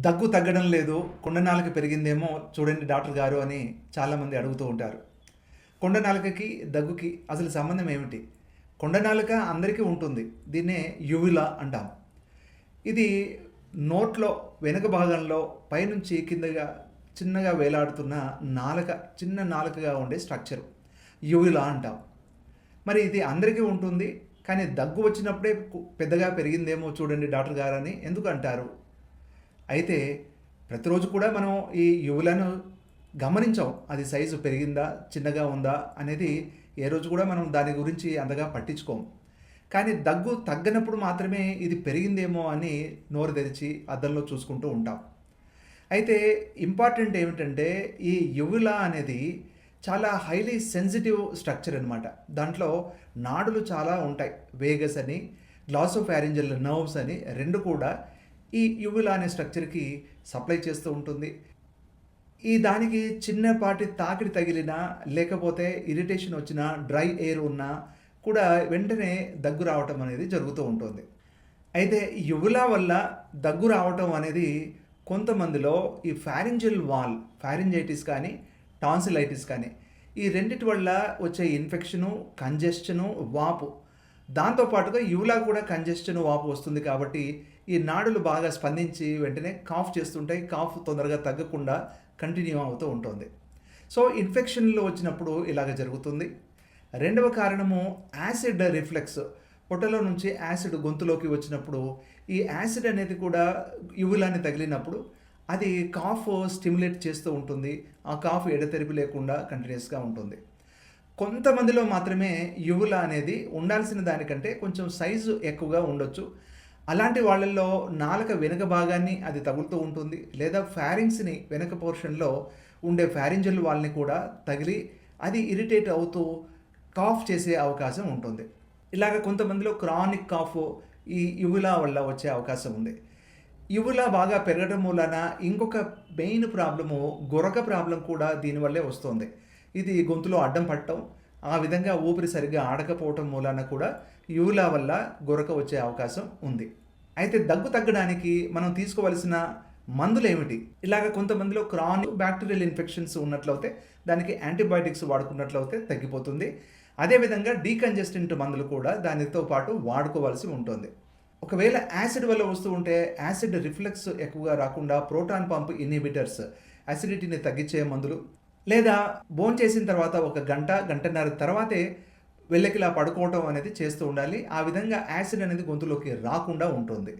దగ్గు తగ్గడం లేదు కొండనాలక పెరిగిందేమో చూడండి డాక్టర్ గారు అని చాలామంది అడుగుతూ ఉంటారు. కొండనాలకకి దగ్గుకి అసలు సంబంధం ఏమిటి? కొండ అందరికీ ఉంటుంది దీన్నే యువిలా అంటాం. ఇది నోట్లో వెనుక భాగంలో పైనుంచి కిందగా చిన్నగా వేలాడుతున్న నాలుక చిన్న నాలుకగా ఉండే స్ట్రక్చర్. యువిలా అంటాం. మరి ఇది అందరికీ ఉంటుంది కానీ దగ్గు వచ్చినప్పుడే కు- పెద్దగా పెరిగిందేమో చూడండి డాక్టర్ గారు అని ఎందుకు అంటారు? అయితే ప్రతిరోజు కూడా మనం ఈ యువులను గమనించాం. అది సైజు పెరిగిందా చిన్నగా ఉందా అనేది ఏ రోజు కూడా మనం దాని గురించి అంతగా పట్టించుకోం. కానీ దగ్గు తగ్గినప్పుడు మాత్రమే ఇది పెరిగిందేమో అని నోరు తెరిచి అద్దంలో చూసుకుంటూ ఉంటాం. అయితే ఇంపార్టెంట్ ఏమిటంటే ఈ యువుల అనేది చాలా హైలీ సెన్సిటివ్ స్ట్రక్చర్ అనమాట దాంట్లో నాడులు చాలా ఉంటాయి. వేగస్ అని గ్లాసోఫారింజల్ నర్వ్స్ అని రెండు కూడా ఈ యువులా అనే స్ట్రక్చర్కి సప్లై చేస్తూ ఉంటుంది. ఈ దానికి చిన్నపాటి తాకిడి తగిలినా లేకపోతే ఇరిటేషన్ వచ్చినా డ్రై ఎయిర్ ఉన్నా కూడా వెంటనే దగ్గు రావటం అనేది జరుగుతూ ఉంటుంది. అయితే యువులా వల్ల దగ్గు రావటం అనేది కొంతమందిలో ఈ ఫ్యారింజల్ వాల్ ఫ్యారింజైటిస్ కానీ టాన్సిలైటిస్ కానీ ఈ రెండిటి వల్ల వచ్చే ఇన్ఫెక్షను కంజెషను వాపు దాంతోపాటుగా ఇవులా కూడా కంజెషన్ వాపు వస్తుంది కాబట్టి ఈ నాడులు బాగా స్పందించి వెంటనే కాఫ్ చేస్తుంటాయి. కాఫ్ తొందరగా తగ్గకుండా కంటిన్యూ అవుతూ ఉంటుంది. సో ఇన్ఫెక్షన్లు వచ్చినప్పుడు ఇలాగ జరుగుతుంది. రెండవ కారణము యాసిడ్ రిఫ్లెక్స్. పొట్టలో నుంచి యాసిడ్ గొంతులోకి వచ్చినప్పుడు ఈ యాసిడ్ అనేది కూడా యువులాన్ని తగిలినప్పుడు అది కాఫ్ స్టిమ్యులేట్ చేస్తూ ఉంటుంది. ఆ కాఫ్ ఎడతెరిపి లేకుండా కంటిన్యూస్గా ఉంటుంది. కొంతమందిలో మాత్రమే యువుల అనేది ఉండాల్సిన దానికంటే కొంచెం సైజు ఎక్కువగా ఉండొచ్చు. అలాంటి వాళ్ళల్లో నాలుక వెనుక భాగాన్ని అది తగులుతూ ఉంటుంది. లేదా ఫ్యారింగ్స్ని వెనక పోర్షన్లో ఉండే ఫ్యారింజల్ వాళ్ళని కూడా తగిలి అది ఇరిటేట్ అవుతూ కాఫ్ చేసే అవకాశం ఉంటుంది. ఇలాగ కొంతమందిలో క్రానిక్ కాఫ్ ఈ యువుల వల్ల వచ్చే అవకాశం ఉంది. యువుల బాగా పెరగడం మూలన ఇంకొక మెయిన్ ప్రాబ్లము గొరక ప్రాబ్లం కూడా దీనివల్లే వస్తుంది. ఇది గొంతులో అడ్డం పట్టడం ఆ విధంగా ఊపిరి సరిగ్గా ఆడకపోవటం మూలాన కూడా యూలా వల్ల గొరక వచ్చే అవకాశం ఉంది. అయితే దగ్గు తగ్గడానికి మనం తీసుకోవలసిన మందులు ఏమిటి ఇలాగ కొంతమందిలో క్రానిక్ బ్యాక్టీరియల్ ఇన్ఫెక్షన్స్ ఉన్నట్లయితే దానికి యాంటీబయాటిక్స్ వాడుకున్నట్లయితే తగ్గిపోతుంది. అదేవిధంగా డీకంజెస్టెంట్ మందులు కూడా దానితో పాటు వాడుకోవాల్సి ఉంటుంది. ఒకవేళ యాసిడ్ వల్ల వస్తూ ఉంటే యాసిడ్ రిఫ్లెక్స్ ఎక్కువగా రాకుండా ప్రోటాన్ పంప్ ఇన్హిబిటర్స్ అసిడిటీని తగ్గించే మందులు లేదా భోంచేసిన చేసిన తర్వాత ఒక గంట గంటన్నర తర్వాతే వెళ్ళకిలా పడుకోవటం అనేది చేస్తూ ఉండాలి. ఆ విధంగా యాసిడ్ అనేది గొంతులోకి రాకుండా ఉంటుంది.